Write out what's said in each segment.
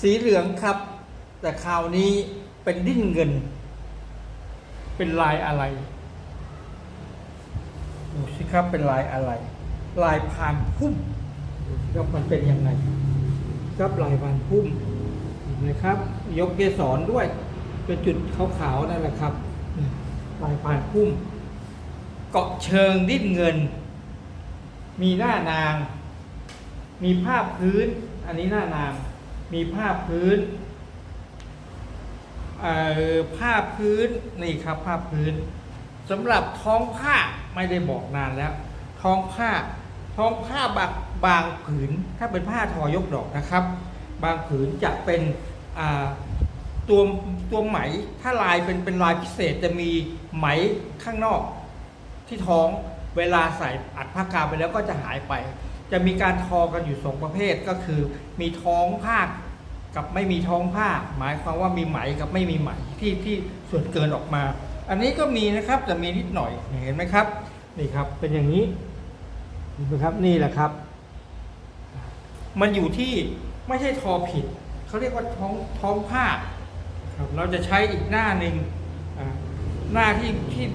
สีเหลืองครับ แต่คราวนี้เป็นดิ้นเงิน เป็นลายอะไรดูสิครับเป็นลายอะไร ลายพานพุ่มดูสิครับมันเป็นยังไงครับลายพานพุ่มเห็นไหมครับ ยกเกสรด้วย เป็นจุดขาวๆนั่นแหละครับลายพานพุ่ม เกาะเชิงดิ้นเงิน มีหน้านาง มีภาพพื้น อันนี้หน้านาง มีภาพื้นผ้าพื้นนี่ครับผ้าพื้นสำหรับท้องผ้าไม่ได้บอกนานแล้ว ท้องผ้าท้องผ้าบางบางผืนถ้าเป็นผ้าทอยกดอกนะครับ บางผืนจะเป็นตัวตัวไหมถ้าลายเป็นเป็นลายพิเศษจะมีไหมข้างนอกที่ท้องเวลาใส่อัดผ้ากาวไปแล้วก็จะหายไป จะมีการทอกันอยู่สองประเภทก็คือ มีท้องผ้ากับไม่มีท้องผ้า หมายความว่ามีไหมกับไม่มีไหมที่ที่ส่วนเกินออกมา อันนี้ก็มีนะครับแต่มีนิดหน่อยเห็นไหมครับนี่ครับเป็นอย่างนี้เห็นไหมครับนี่แหละครับ มันอยู่ที่ไม่ใช่ทอผิดเขาเรียกว่าท้องท้องผ้าครับเราจะใช้อีกหน้าหนึ่งหน้าที่ที่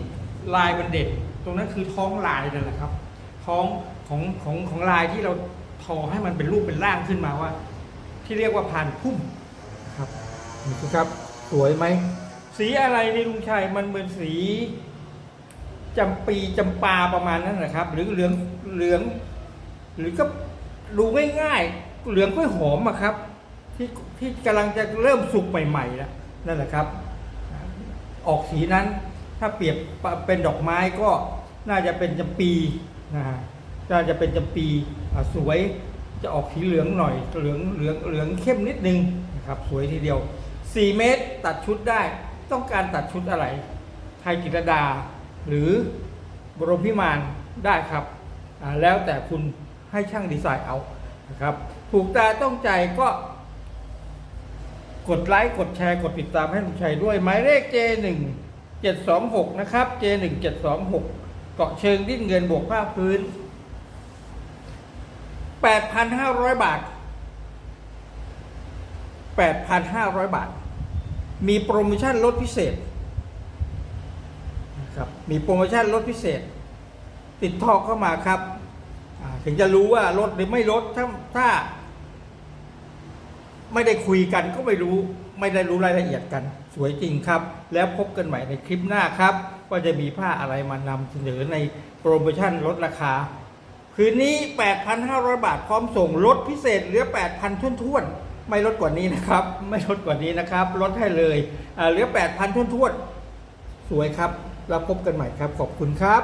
ลายมันเด็ดตรงนั้นคือท้องลายนั่นแหละครับ ท้องของของของลายที่เราทอให้มันเป็นรูปเป็นร่างขึ้นมาว่า ที่เรียกว่าพานพุ่มครับนี่สิครับสวยไหมสีอะไรในลุงชัยมันเหมือนสีจำปีจำปาประมาณนั้นนะครับ หรือเหลืองเหลือง หรือก็ดูง่ายๆเหลืองกล้วยหอมอะครับ ที่ที่กำลังจะเริ่มสุกใหม่ๆแล้วนั่นแหละครับ ออกสีนั้นถ้าเปรียบเป็นดอกไม้ก็น่าจะเป็นจำปี นะฮะน่าจะเป็นจำปีสวยจะออกสีเหลืองหน่อยเหลืองเหลืองเหลืองเข้มนิดนึงนะครับสวยทีเดียว 4 เมตรตัดชุดได้ ต้องการตัดชุดอะไร ไทยกิรดา หรือบรมพิมานได้ครับ แล้วแต่คุณให้ช่างดีไซน์เอานะครับถูกตาต้องใจก็ กดไลค์กดแชร์กดติดตามให้ลุงชัยด้วยหมายเลข J1 726 นะครับ J1 726เกาะเชิงดิ้นเงินบวกภาคพื้น 8,500 บาท 8,500 บาท มีโปรโมชั่นลดพิเศษครับมีโปรโมชั่นลดพิเศษ ติดต่อเข้ามาครับ ถึงจะรู้ว่าลดหรือไม่ลดถ้าถ้า ไม่ได้คุยกันก็ไม่รู้ ไม่ได้รู้รายละเอียดกัน สวยจริงครับ แล้วพบกันใหม่ในคลิปหน้าครับว่าจะมีผ้าอะไรมานำเสนอในโปรโมชั่นลดราคา คืนนี้ 8,500 บาทพร้อมส่งลดพิเศษเหลือ 8,000ทุ่นๆ ไม่ลดกว่านี้นะครับ ไม่ลดกว่านี้นะครับ ลดให้เลยเหลือ 8,000ทุ่นๆ สวยครับ แล้วพบกันใหม่ครับ ขอบคุณครับ